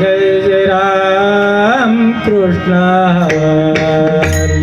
जय जय राम कृष्ण हरी।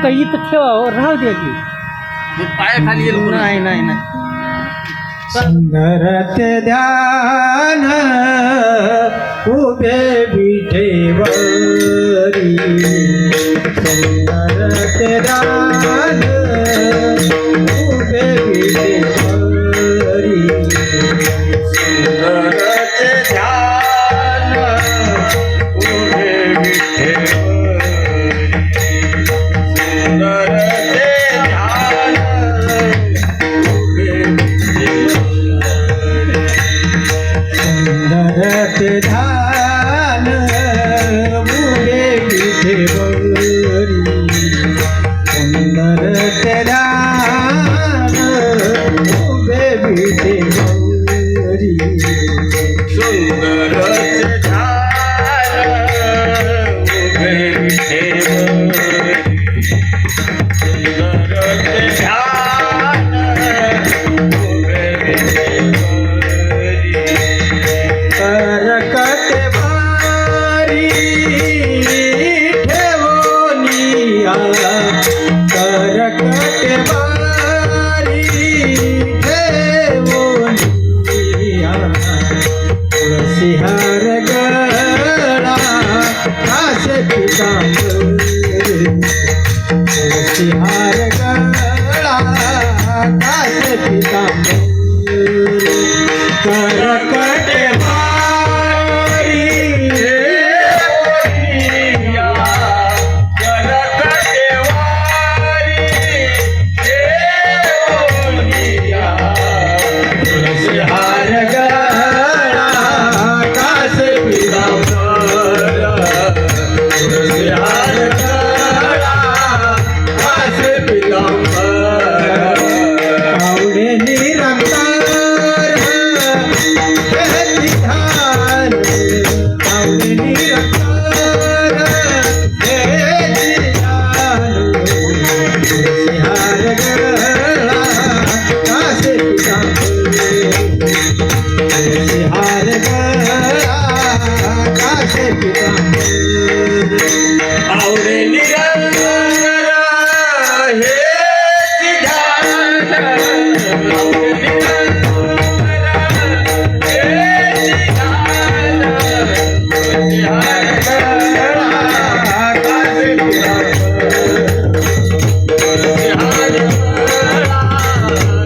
नका इथं ठेवा राहू दे की पायाखाली येईल म्हणून. नाही नाही नाही संगरत ध्यान उभे विठेवा